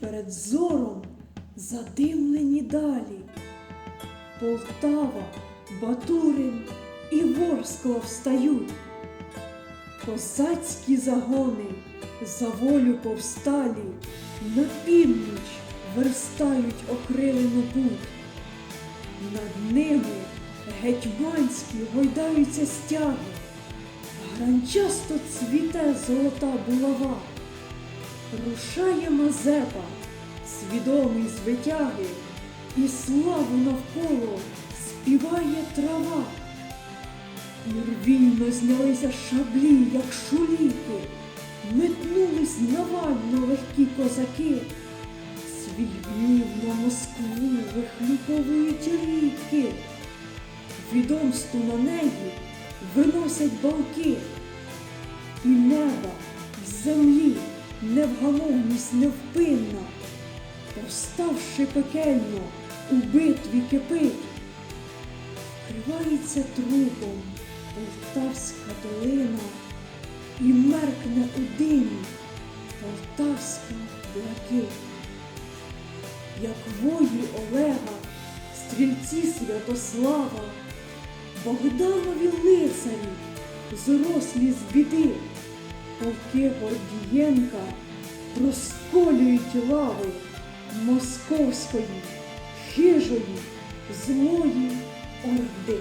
перед зором задимлені далі. Полтава, Батурин і Ворскла встають. Козацькі загони за волю повсталі на північ верстають окрилену путь. Над ними гетьманські гойдаються стяги, гранчасто цвіте золота булава. Рушає Мазепа, свідомий витяги, і славу навколо співає трава. І знялися шаблі, як шуліки, метнулись навально легкі козаки. Свій гнів на Москву вихлюповують ріки, відомсту на неї виносять балки, і неба, і землі невгамовність невпинна, повставши пекельно, у битві кипить, вкривається трупом полтавська долина, і меркне у димі полтавська блакить. Як вої Олега, стрільці Святослава, Богданові лицарі, зрослі з біди, полки Гордієнка розколюють лави московської, хижої, злої орди.